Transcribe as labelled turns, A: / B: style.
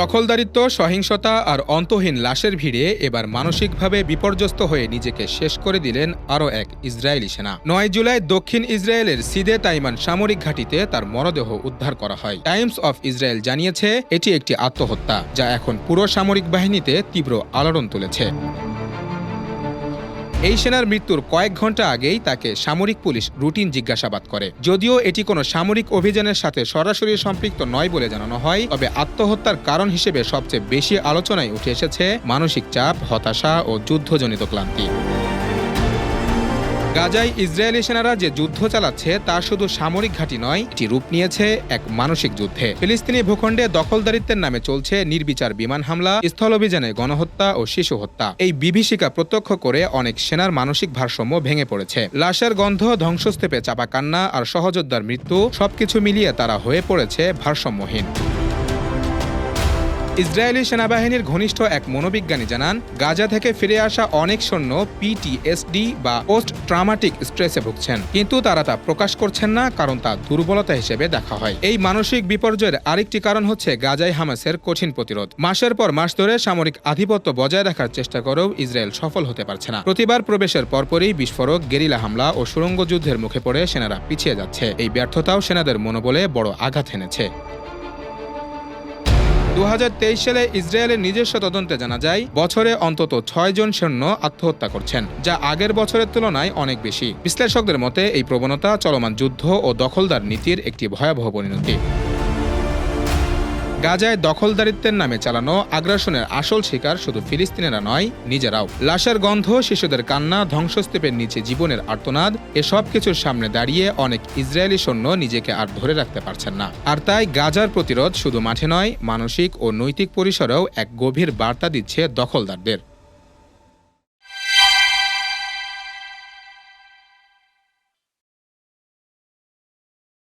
A: দখলদারিত্ব, সহিংসতা আর অন্তহীন লাশের ভিড়ে এবার মানসিকভাবে বিপর্যস্ত হয়ে নিজেকে শেষ করে দিলেন আরও এক ইসরায়েলি সেনা। নয় জুলাই দক্ষিণ ইসরায়েলের সিদে তাইমান সামরিক ঘাঁটিতে তার মরদেহ উদ্ধার করা হয়। টাইমস অফ ইসরায়েল জানিয়েছে, এটি একটি আত্মহত্যা, যা এখন পুরো সামরিক বাহিনীতে তীব্র আলোড়ন তুলেছে। এই সেনার মৃত্যুর কয়েক ঘণ্টা আগেই তাকে সামরিক পুলিশ রুটিন জিজ্ঞাসাবাদ করে। যদিও এটি কোনো সামরিক অভিযানের সাথে সরাসরি সম্পৃক্ত নয় বলে জানানো হয়, তবে আত্মহত্যার কারণ হিসেবে সবচেয়ে বেশি আলোচনায় উঠে এসেছে মানসিক চাপ, হতাশা ও যুদ্ধজনিত ক্লান্তি। গাজায় ইসরায়েলি সেনারা যে যুদ্ধ চালাচ্ছে, তা শুধু সামরিক ঘাঁটি নয় এটি রূপ নিয়েছে এক মানসিক যুদ্ধে। ফিলিস্তিনি ভূখণ্ডে দখলদারিত্বের নামে চলছে নির্বিচার বিমান হামলা, স্থল অভিযানে গণহত্যা ও শিশু হত্যা। এই বিভীষিকা প্রত্যক্ষ করে অনেক সেনার মানসিক ভারসাম্য ভেঙে পড়েছে। লাশের গন্ধ, ধ্বংসস্তূপে চাপা কান্না আর সহযোদ্ধার মৃত্যু, সবকিছু মিলিয়ে তারা হয়ে পড়েছে ভারসাম্যহীন। ইসরায়েলি সেনাবাহিনীর ঘনিষ্ঠ এক মনোবিজ্ঞানী জানান, গাজা থেকে ফিরে আসা অনেক সৈন্য পিটিএসডি বা পোস্ট ট্রামাটিক স্ট্রেসে ভুগছেন। কিন্তু তারা তা প্রকাশ করছেন না, কারণ তা দুর্বলতা হিসেবে দেখা হয়। এই মানসিক বিপর্যয়ের আরেকটি কারণ হচ্ছে গাজায় হামাসের কঠিন প্রতিরোধ। মাসের পর মাস ধরে সামরিক আধিপত্য বজায় রাখার চেষ্টা করেও ইসরায়েল সফল হতে পারছে না। প্রতিবার প্রবেশের পরপরই বিস্ফোরক, গেরিলা হামলা ও সুড়ঙ্গ যুদ্ধের মুখে পড়ে সেনারা পিছিয়ে যাচ্ছে। এই ব্যর্থতাও সেনাদের মনোবলে বড় আঘাত এনেছে। দু হাজার তেইশ সালে ইসরায়েলের নিজস্ব তদন্তে জানা যায়, বছরে অন্তত ছয় জন সৈন্য আত্মহত্যা করছেন, যা আগের বছরের তুলনায় অনেক বেশি। বিশ্লেষকদের মতে, এই প্রবণতা, চলমান যুদ্ধ ও দখলদার নীতির একটি ভয়াবহ পরিণতি। গাজায় দখলদারিত্বের নামে চালানো আগ্রাসনের আসল শিকার শুধু ফিলিস্তিনেরা নয়, নিজেরাও। লাশের গন্ধ, শিশুদের কান্না, ধ্বংসস্তূপের নিচে জীবনের আর্তনাদ, এসব কিছুর সামনে দাঁড়িয়ে অনেক ইসরায়েলি সৈন্য নিজেকে আর ধরে রাখতে পারছেন না। আর তাই গাজার প্রতিরোধ শুধু মাঠে নয়, মানসিক ও নৈতিক পরিসরেও এক গভীর বার্তা দিচ্ছে দখলদারদের।